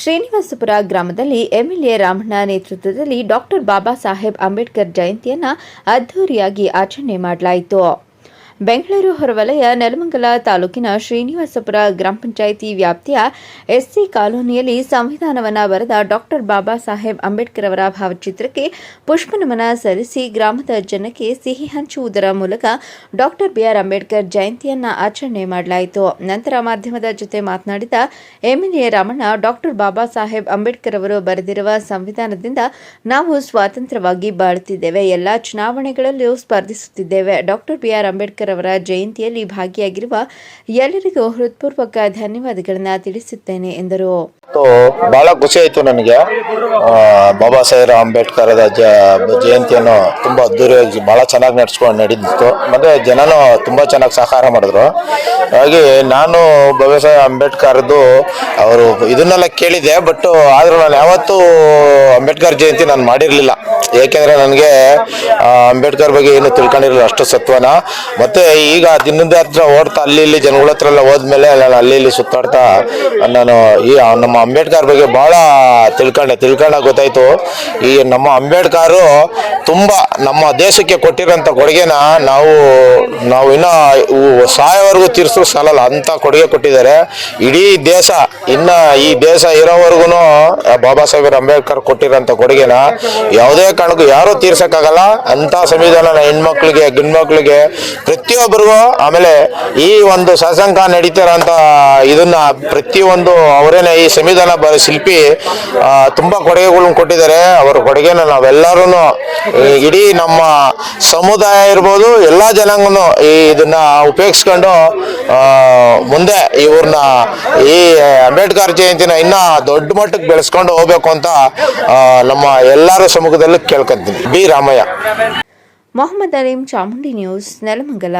ಶ್ರೀನಿವಾಸಪುರ ಗ್ರಾಮದಲ್ಲಿ ಎಂಎಲ್ಎ ರಾಮಣ್ಣ ನೇತೃತ್ವದಲ್ಲಿ ಡಾಕ್ಟರ್ ಬಾಬಾ ಸಾಹೇಬ್ ಅಂಬೇಡ್ಕರ್ ಜಯಂತಿಯನ್ನು ಅದ್ದೂರಿಯಾಗಿ ಆಚರಣೆ ಮಾಡಲಾಯಿತು. ಬೆಂಗಳೂರು ಹೊರವಲಯ ನೆಲಮಂಗಲ ತಾಲೂಕಿನ ಶ್ರೀನಿವಾಸಪುರ ಗ್ರಾಮ ಪಂಚಾಯಿತಿ ವ್ಯಾಪ್ತಿಯ ಎಸ್ಸಿ ಕಾಲೋನಿಯಲ್ಲಿ ಸಂವಿಧಾನವನ್ನು ಬರೆದ ಡಾಕ್ಟರ್ ಬಾಬಾ ಸಾಹೇಬ್ ಅಂಬೇಡ್ಕರ್ ಅವರ ಭಾವಚಿತ್ರಕ್ಕೆ ಪುಷ್ಪನಮನ ಸಲ್ಲಿಸಿ ಗ್ರಾಮದ ಜನಕ್ಕೆ ಸಿಹಿ ಹಂಚುವುದರ ಮೂಲಕ ಡಾಕ್ಟರ್ ಬಿಆರ್ ಅಂಬೇಡ್ಕರ್ ಜಯಂತಿಯನ್ನು ಆಚರಣೆ ಮಾಡಲಾಯಿತು. ನಂತರ ಮಾಧ್ಯಮದ ಜೊತೆ ಮಾತನಾಡಿದ ಎಂಎಲ್ಎ ರಾಮಣ್ಣ ಡಾಕ್ಟರ್ ಬಾಬಾ ಸಾಹೇಬ್ ಅಂಬೇಡ್ಕರ್ ಅವರು ಬರೆದಿರುವ ಸಂವಿಧಾನದಿಂದ ನಾವು ಸ್ವಾತಂತ್ರ್ಯವಾಗಿ ಬಾಳುತ್ತಿದ್ದೇವೆ. ಎಲ್ಲ ಚುನಾವಣೆಗಳಲ್ಲೂ ಸ್ಪರ್ಧಿಸುತ್ತಿದ್ದೇವೆ. ಡಾಕ್ಟರ್ ಬಿಆರ್ ಅಂಬೇಡ್ಕರ್ ಅವರ ಜಯಂತಿಯಲ್ಲಿ ಭಾಗಿಯಾಗಿರುವ ಎಲ್ಲರಿಗೂ ಹೃತ್ಪೂರ್ವಕ ಧನ್ಯವಾದಗಳನ್ನು ತಿಳಿಸುತ್ತೇನೆ ಎಂದರು. ಮತ್ತು ಬಹಳ ಖುಷಿ ಆಯಿತು ನನಗೆ. ಬಾಬಾ ಸಾಹೇಬ್ ಅಂಬೇಡ್ಕರ್ ಜ, ಜಯಂತಿಯನ್ನು ತುಂಬ ಅದ್ದೂರಿಯಾಗಿ ಬಹಳ ಚೆನ್ನಾಗಿ ನಡೆಸ್ಕೊಂಡು ನಡೀತಿತ್ತು ಮತ್ತೆ ಜನನು ತುಂಬ ಚೆನ್ನಾಗಿ ಸಹಕಾರ ಮಾಡಿದ್ರು. ಹಾಗೆ ನಾನು ಬಾಬಾ ಸಾಹೇಬ್ ಅಂಬೇಡ್ಕರ್ದು ಅವರು ಇದನ್ನೆಲ್ಲ ಕೇಳಿದೆ ಬಟ್ ಆದರೂ ನಾನು ಯಾವತ್ತೂ ಅಂಬೇಡ್ಕರ್ ಜಯಂತಿ ನಾನು ಮಾಡಿರಲಿಲ್ಲ. ಏಕೆಂದರೆ ನನಗೆ ಅಂಬೇಡ್ಕರ್ ಬಗ್ಗೆ ಏನು ತಿಳ್ಕೊಂಡಿರಲಿಲ್ಲ, ಅಷ್ಟು ಸತ್ವನ. ಮತ್ತೆ ಈಗ ದಿನದ ಹತ್ರ ಓಡ್ತಾ ಅಲ್ಲಿ ಇಲ್ಲಿ ಜನಗಳ ಹತ್ರ ಎಲ್ಲ ಹೋದ್ಮೇಲೆ ನಾನು ಅಲ್ಲಿ ಇಲ್ಲಿ ಸುತ್ತಾಡ್ತಾ, ನಾನು ಈ, ನಮ್ಮ ಅಂಬೇಡ್ಕರ್ ಬಗ್ಗೆ ಬಹಳ ತಿಳ್ಕೊಂಡೆ ತಿಳ್ಕೊಂಡಾಗ ಗೊತ್ತಾಯ್ತು. ಈ ನಮ್ಮ ಅಂಬೇಡ್ಕರ್ ತುಂಬಾ ನಮ್ಮ ದೇಶಕ್ಕೆ ಕೊಟ್ಟಿರೋಂಥ ಕೊಡುಗೆನ ನಾವು ನಾವು ಇನ್ನ ಸಾಯೋವರೆಗೂ ತೀರ್ಸೋ ಸಾಲಲ್ಲ ಅಂತ ಕೊಡುಗೆ ಕೊಟ್ಟಿದ್ದಾರೆ. ಇಡೀ ದೇಶ, ಇನ್ನ ಈ ದೇಶ ಇರೋವರೆಗೂ ಬಾಬಾ ಸಾಹೇಬ್ ಅಂಬೇಡ್ಕರ್ ಕೊಟ್ಟಿರೋಂಥ ಕೊಡುಗೆನ ಯಾವುದೇ ಕಾರಣಕ್ಕೂ ಯಾರೂ ತೀರ್ಸಕ್ಕಾಗಲ್ಲ. ಅಂತ ಸಂವಿಧಾನ ಹೆಣ್ಮಕ್ಳಿಗೆ ಗಂಡ್ಮಕ್ಳಿಗೆ ಪ್ರತಿಯೊಬ್ಬರಿಗೂ ಆಮೇಲೆ ಈ ಒಂದು ಸತ್ಸಂಗ ನಡೀತಿರೋಂಥ ಇದನ್ನ ಪ್ರತಿಯೊಂದು ಅವರೇನೆ ಈ ಸಂವಿಧಾನ ಬರ ಶಿಲ್ಪಿ ತುಂಬಾ ಕೊಡುಗೆಗಳನ್ನ ಕೊಟ್ಟಿದ್ದಾರೆ. ಅವರ ಕೊಡುಗೆನ ನಾವೆಲ್ಲರೂ ಇಡೀ ನಮ್ಮ ಸಮುದಾಯ ಇರ್ಬೋದು ಎಲ್ಲ ಜನಾಂಗನು ಈ ಇದನ್ನ ಉಪಯೋಗಿಸ್ಕೊಂಡು ಮುಂದೆ ಇವ್ರನ್ನ ಈ ಅಂಬೇಡ್ಕರ್ ಜಯಂತಿನ ಇನ್ನ ದೊಡ್ಡ ಮಟ್ಟಕ್ಕೆ ಬೆಳೆಸ್ಕೊಂಡು ಹೋಗ್ಬೇಕು ಅಂತ ನಮ್ಮ ಎಲ್ಲರ ಸಮ್ಮುಖದಲ್ಲೂ ಕೇಳ್ಕೊಂತೀನಿ. ಬಿ ರಾಮಯ್ಯ. ಮೊಹಮ್ಮದ್ ಅಲೀಂ ಚಾಮುಂಡಿ ನ್ಯೂಸ್ ನೆಲಮಂಗಲ.